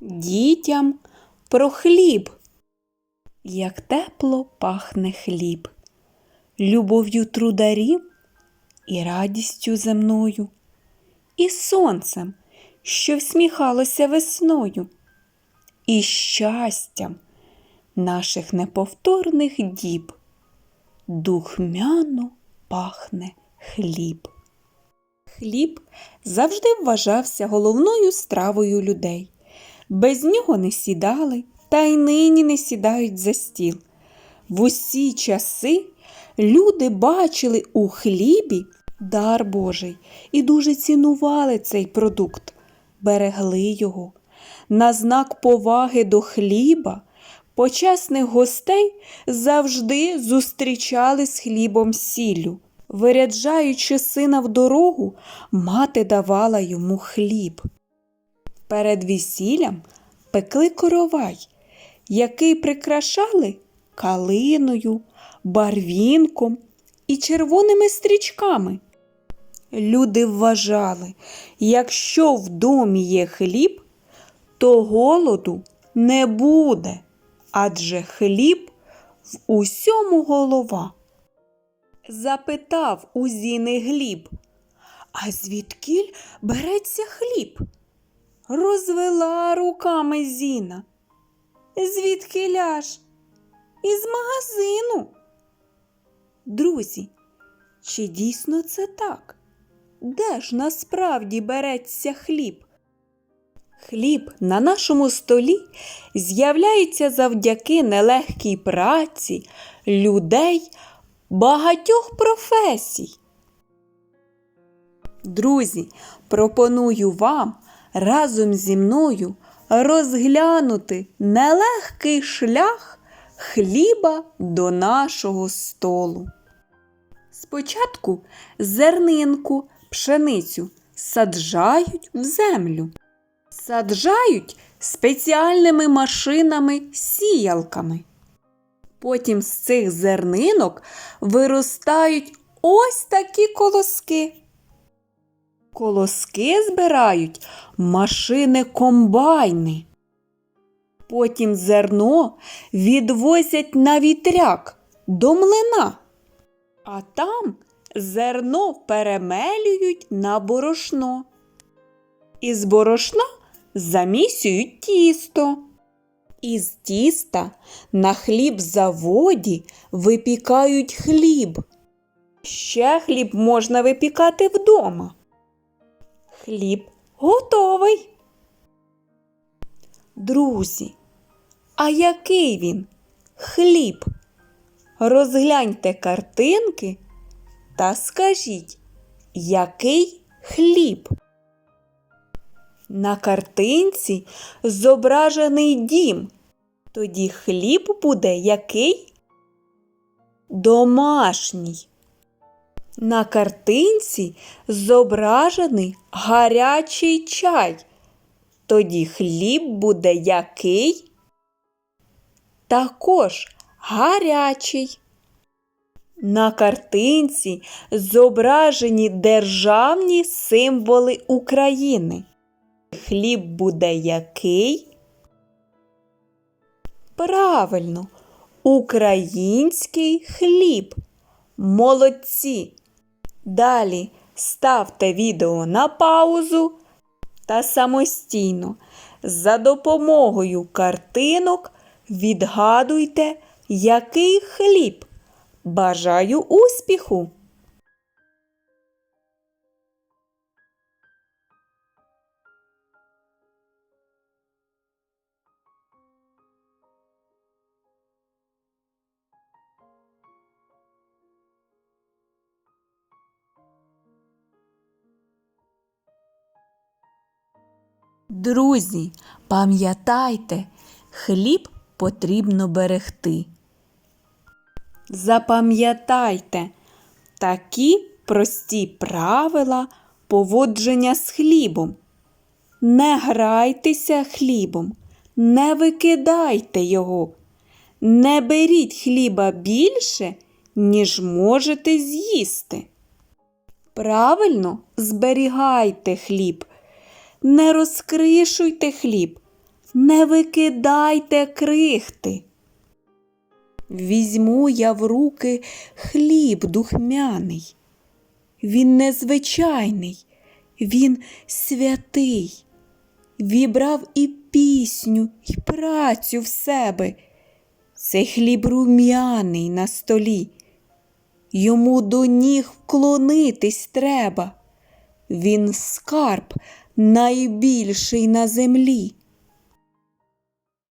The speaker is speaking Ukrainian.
Дітям про хліб. Як тепло пахне хліб, любов'ю трударів і радістю земною, і сонцем, що всміхалося весною, і щастям наших неповторних діб. Духмяно пахне хліб. Хліб завжди вважався головною стравою людей. Без нього не сідали, та й нині не сідають за стіл. В усі часи люди бачили у хлібі дар Божий і дуже цінували цей продукт, берегли його. На знак поваги до хліба почесних гостей завжди зустрічали з хлібом сіллю. Виряджаючи сина в дорогу, мати давала йому хліб. Перед весіллям пекли коровай, який прикрашали калиною, барвінком і червоними стрічками. Люди вважали, якщо в домі є хліб, то голоду не буде, адже хліб в усьому голова. Запитав у Зіни Гліб, а звідкіль береться хліб? Розвела руками Зіна. Звідкиля ж? Із магазину. Друзі, чи дійсно це так? Де ж насправді береться хліб? Хліб на нашому столі з'являється завдяки нелегкій праці людей багатьох професій. Друзі, пропоную вам разом зі мною розглянути нелегкий шлях хліба до нашого столу. Спочатку зернинку, пшеницю саджають в землю. Саджають спеціальними машинами-сіялками. Потім з цих зернинок виростають ось такі колоски. Колоски збирають машини-комбайни. Потім зерно відвозять на вітряк до млина, а там зерно перемелюють на борошно. Із борошна замісюють тісто. Із тіста на хлібзаводі випікають хліб. Ще хліб можна випікати вдома. Хліб готовий. Друзі, а який він? Хліб? Розгляньте картинки та скажіть, який хліб? На картинці зображений дім. Тоді хліб буде який? Домашній. На картинці зображений гарячий чай. Тоді хліб буде який? Також гарячий. На картинці зображені державні символи України. Хліб буде який? Правильно, український хліб. Молодці. Далі ставте відео на паузу та самостійно за допомогою картинок відгадуйте, який хліб. Бажаю успіху! Друзі, пам'ятайте, хліб потрібно берегти. Запам'ятайте такі прості правила поводження з хлібом. Не грайтеся хлібом, не викидайте його, не беріть хліба більше, ніж можете з'їсти. Правильно зберігайте хліб, не розкришуйте хліб, не викидайте крихти. Візьму я в руки хліб духмяний. Він незвичайний, він святий. Вібрав і пісню, і працю в себе. Цей хліб рум'яний на столі. Йому до ніг вклонитись треба. Він скарб найбільший на землі.